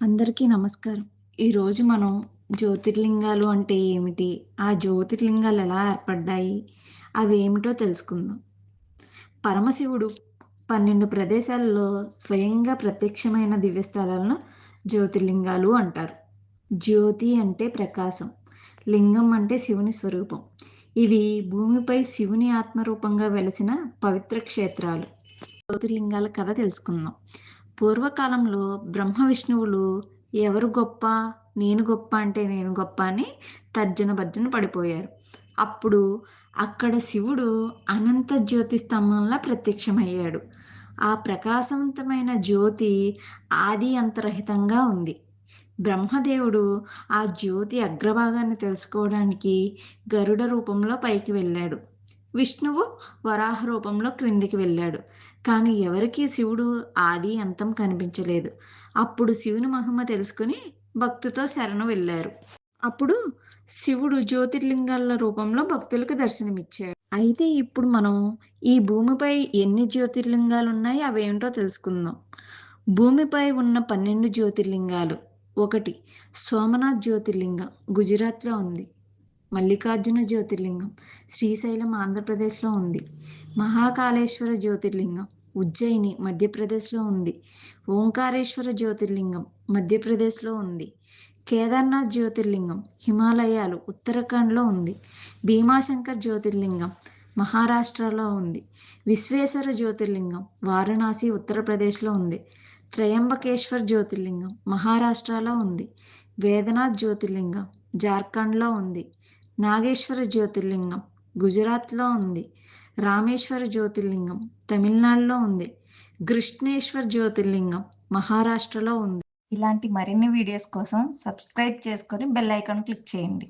అందరికీ నమస్కారం. ఈరోజు మనం జ్యోతిర్లింగాలు అంటే ఏమిటి? ఆ జ్యోతిర్లింగాలు ఎలా ఏర్పడ్డాయి? అవి ఏమిటో తెలుసుకుందాం. పరమశివుడు పన్నెండు ప్రదేశాలలో స్వయంగా ప్రత్యక్షమైన దివ్యస్థలాలను జ్యోతిర్లింగాలు అంటారు. జ్యోతి అంటే ప్రకాశం లింగం అంటే శివుని స్వరూపం. ఇవి భూమిపై శివుని ఆత్మరూపంగా వెలసిన పవిత్ర క్షేత్రాలు. జ్యోతిర్లింగాల కథ తెలుసుకుందాం. పూర్వకాలంలో బ్రహ్మ విష్ణువులు ఎవరు గొప్ప నేను గొప్ప అంటే నేను గొప్ప అని తర్జన భర్జన పడిపోయారు. అప్పుడు అక్కడ శివుడు అనంత జ్యోతి స్తంభంలా ప్రత్యక్షమయ్యాడు. ఆ ప్రకాశవంతమైన జ్యోతి ఆది అంతరహితంగా ఉంది. బ్రహ్మదేవుడు ఆ జ్యోతి అగ్రభాగాన్ని తెలుసుకోవడానికి గరుడ రూపంలో పైకి వెళ్ళాడు. విష్ణువు వరాహ రూపంలో క్రిందికి వెళ్ళాడు. కానీ ఎవరికీ శివుడు ఆది అంతం కనిపించలేదు. అప్పుడు శివుని మహిమ తెలుసుకుని భక్తితో శరణు వెళ్ళారు. అప్పుడు శివుడు జ్యోతిర్లింగాల రూపంలో భక్తులకు దర్శనమిచ్చాడు. అయితే ఇప్పుడు మనం ఈ భూమిపై ఎన్ని జ్యోతిర్లింగాలు ఉన్నాయి అవేమిటో తెలుసుకుందాం. భూమిపై ఉన్న పన్నెండు జ్యోతిర్లింగాలు. ఒకటి సోమనాథ్ జ్యోతిర్లింగం. గుజరాత్లో ఉంది. మల్లికార్జున జ్యోతిర్లింగం. శ్రీశైలం ఆంధ్రప్రదేశ్లో ఉంది. మహాకాళేశ్వర జ్యోతిర్లింగం ఉజ్జయిని మధ్యప్రదేశ్లో ఉంది. ఓంకారేశ్వర జ్యోతిర్లింగం మధ్యప్రదేశ్లో ఉంది. కేదార్నాథ్ జ్యోతిర్లింగం హిమాలయాలు ఉత్తరాఖండ్లో ఉంది. భీమాశంకర్ జ్యోతిర్లింగం మహారాష్ట్రలో ఉంది. విశ్వేశ్వర జ్యోతిర్లింగం వారణాసి ఉత్తరప్రదేశ్లో ఉంది. త్రయంబకేశ్వర్ జ్యోతిర్లింగం మహారాష్ట్రలో ఉంది. వేదనాథ్ జ్యోతిర్లింగం జార్ఖండ్లో ఉంది. నాగేశ్వర జ్యోతిర్లింగం గుజరాత్లో ఉంది. రామేశ్వర జ్యోతిర్లింగం తమిళనాడులో ఉంది. కృష్ణేశ్వర్ జ్యోతిర్లింగం మహారాష్ట్రలో ఉంది. ఇలాంటి మరిన్ని వీడియోస్ కోసం సబ్స్క్రైబ్ చేసుకొని బెల్ ఐకాన్ క్లిక్ చేయండి.